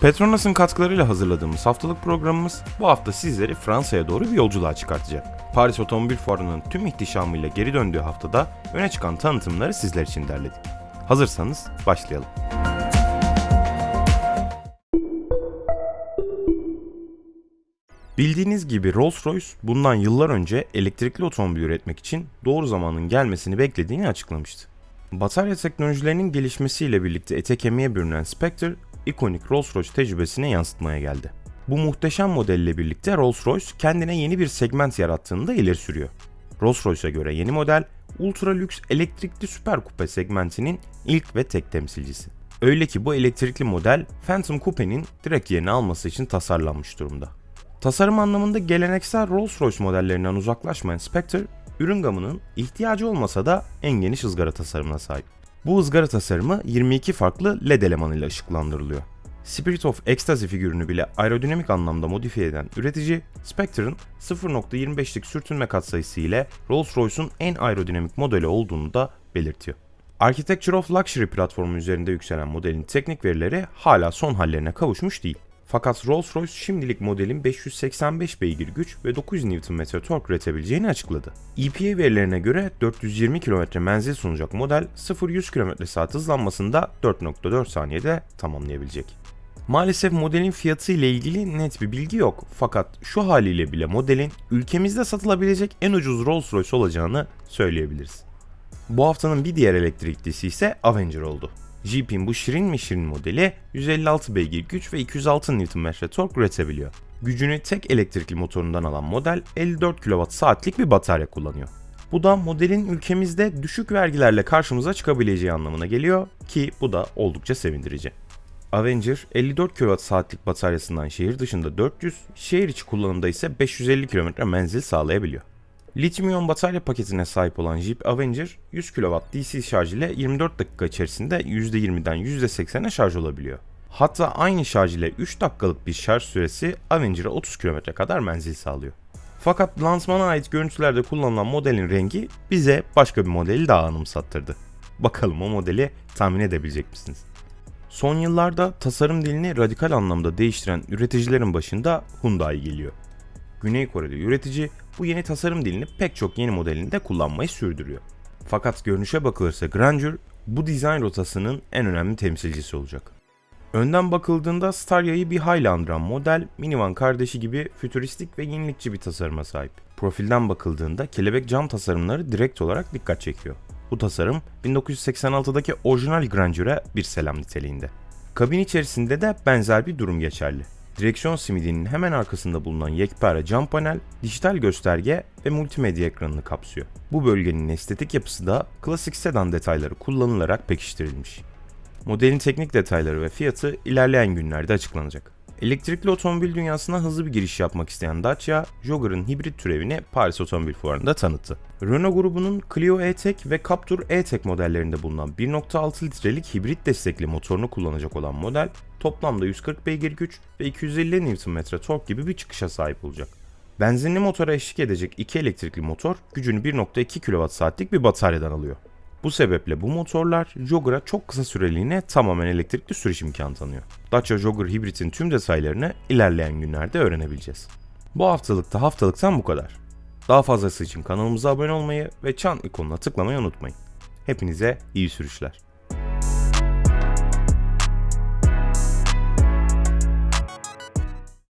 Petronas'ın katkılarıyla hazırladığımız haftalık programımız bu hafta sizleri Fransa'ya doğru bir yolculuğa çıkartacak. Paris Otomobil Fuarı'nın tüm ihtişamıyla geri döndüğü haftada öne çıkan tanıtımları sizler için derledik. Hazırsanız başlayalım. Bildiğiniz gibi Rolls-Royce bundan yıllar önce elektrikli otomobil üretmek için doğru zamanın gelmesini beklediğini açıklamıştı. Batarya teknolojilerinin gelişmesiyle birlikte ete kemiğe bürünen Spectre, ikonik Rolls-Royce tecrübesine yansıtmaya geldi. Bu muhteşem modelle birlikte Rolls-Royce kendine yeni bir segment yarattığını da ileri sürüyor. Rolls-Royce'a göre yeni model, ultra lüks elektrikli süper kupe segmentinin ilk ve tek temsilcisi. Öyle ki bu elektrikli model Phantom Coupe'nin direkt yerini alması için tasarlanmış durumda. Tasarım anlamında geleneksel Rolls-Royce modellerinden uzaklaşmayan Spectre, ürün gamının ihtiyacı olmasa da en geniş ızgara tasarımına sahip. Bu ızgara tasarımı 22 farklı LED elemanıyla ışıklandırılıyor. Spirit of Ecstasy figürünü bile aerodinamik anlamda modifiye eden üretici, Spectre'ın 0.25'lik sürtünme katsayısı ile Rolls-Royce'un en aerodinamik modeli olduğunu da belirtiyor. Architecture of Luxury platformu üzerinde yükselen modelin teknik verileri hala son hallerine kavuşmuş değil. Fakat Rolls-Royce şimdilik modelin 585 beygir güç ve 900 Nm tork üretebileceğini açıkladı. EPA verilerine göre 420 km menzil sunacak model 0-100 km/s hızlanmasında 4.4 saniyede tamamlayabilecek. Maalesef modelin fiyatı ile ilgili net bir bilgi yok fakat şu haliyle bile modelin ülkemizde satılabilecek en ucuz Rolls-Royce olacağını söyleyebiliriz. Bu haftanın bir diğer elektriklisi ise Avenger oldu. Jeep'in bu şirin mi şirin modeli 156 beygir güç ve 206 Nm tork üretebiliyor. Gücünü tek elektrikli motorundan alan model 54 kWh bir batarya kullanıyor. Bu da modelin ülkemizde düşük vergilerle karşımıza çıkabileceği anlamına geliyor ki bu da oldukça sevindirici. Avenger 54 kWh'lik bataryasından şehir dışında 400, şehir içi kullanımda ise 550 km menzil sağlayabiliyor. Lityum iyon batarya paketine sahip olan Jeep Avenger 100 kW DC şarj ile 24 dakika içerisinde %20'den %80'e şarj olabiliyor. Hatta aynı şarj ile 3 dakikalık bir şarj süresi Avenger'a 30 km kadar menzil sağlıyor. Fakat lansmana ait görüntülerde kullanılan modelin rengi bize başka bir modeli daha anımsattırdı. Bakalım o modeli tahmin edebilecek misiniz? Son yıllarda tasarım dilini radikal anlamda değiştiren üreticilerin başında Hyundai geliyor. Güney Kore'de üretici bu yeni tasarım dilini pek çok yeni modelinde kullanmayı sürdürüyor. Fakat görünüşe bakılırsa Grandeur bu dizayn rotasının en önemli temsilcisi olacak. Önden bakıldığında Staria'yı bir hayli andıran model, minivan kardeşi gibi fütüristik ve yenilikçi bir tasarıma sahip. Profilden bakıldığında kelebek cam tasarımları direkt olarak dikkat çekiyor. Bu tasarım 1986'daki orijinal Grandeur'e bir selam niteliğinde. Kabin içerisinde de benzer bir durum geçerli. Direksiyon simidinin hemen arkasında bulunan yekpare cam panel, dijital gösterge ve multimedya ekranını kapsıyor. Bu bölgenin estetik yapısı da klasik sedan detayları kullanılarak pekiştirilmiş. Modelin teknik detayları ve fiyatı ilerleyen günlerde açıklanacak. Elektrikli otomobil dünyasına hızlı bir giriş yapmak isteyen Dacia, Jogger'ın hibrit türevini Paris Otomobil Fuarı'nda tanıttı. Renault grubunun Clio E-Tech ve Captur E-Tech modellerinde bulunan 1.6 litrelik hibrit destekli motorunu kullanacak olan model, toplamda 140 beygir güç ve 250 Nm tork gibi bir çıkışa sahip olacak. Benzinli motora eşlik edecek iki elektrikli motor gücünü 1.2 kWh'lik bir bataryadan alıyor. Bu sebeple bu motorlar Jogger'a çok kısa süreliğine tamamen elektrikli sürüş imkanı tanıyor. Dacia Jogger hibritin tüm detaylarını ilerleyen günlerde öğrenebileceğiz. Bu haftalıkta haftalıktan bu kadar. Daha fazlası için kanalımıza abone olmayı ve çan ikonuna tıklamayı unutmayın. Hepinize iyi sürüşler.